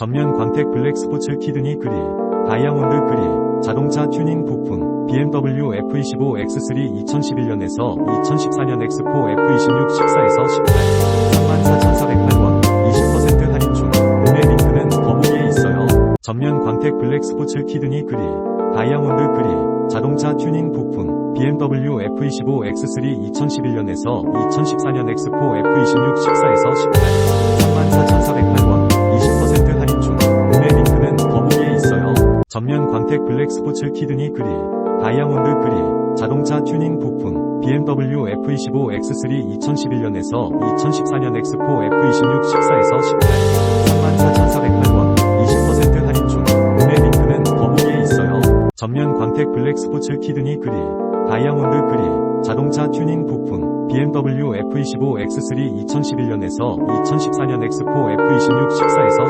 전면 광택 블랙 스포츠 키드니 그릴, 다이아몬드 그릴, 자동차 튜닝 부품, BMW F25 X3 2011년에서 2014년 X4 F26 14에서 18, 34,408원, 20% 할인 중, 구매 링크는 더보기에 있어요. 전면 광택 블랙 스포츠 키드니 그릴, 다이아몬드 그릴, 자동차 튜닝 부품, BMW F25 X3 2011년에서 2014년 X4 F26 14에서 18, 전면 광택 블랙 스포츠 키드니 그릴, 다이아몬드 그릴, 자동차 튜닝 부품, BMW F25 X3 2011년에서 2014년 X4 F26 14에서 18, 34,408원, 20% 할인 중, 구매 링크는 더보기에 있어요. 전면 광택 블랙 스포츠 키드니 그릴, 다이아몬드 그릴, 자동차 튜닝 부품, BMW F25 X3 2011년에서 2014년 X4 F26 14에서 18,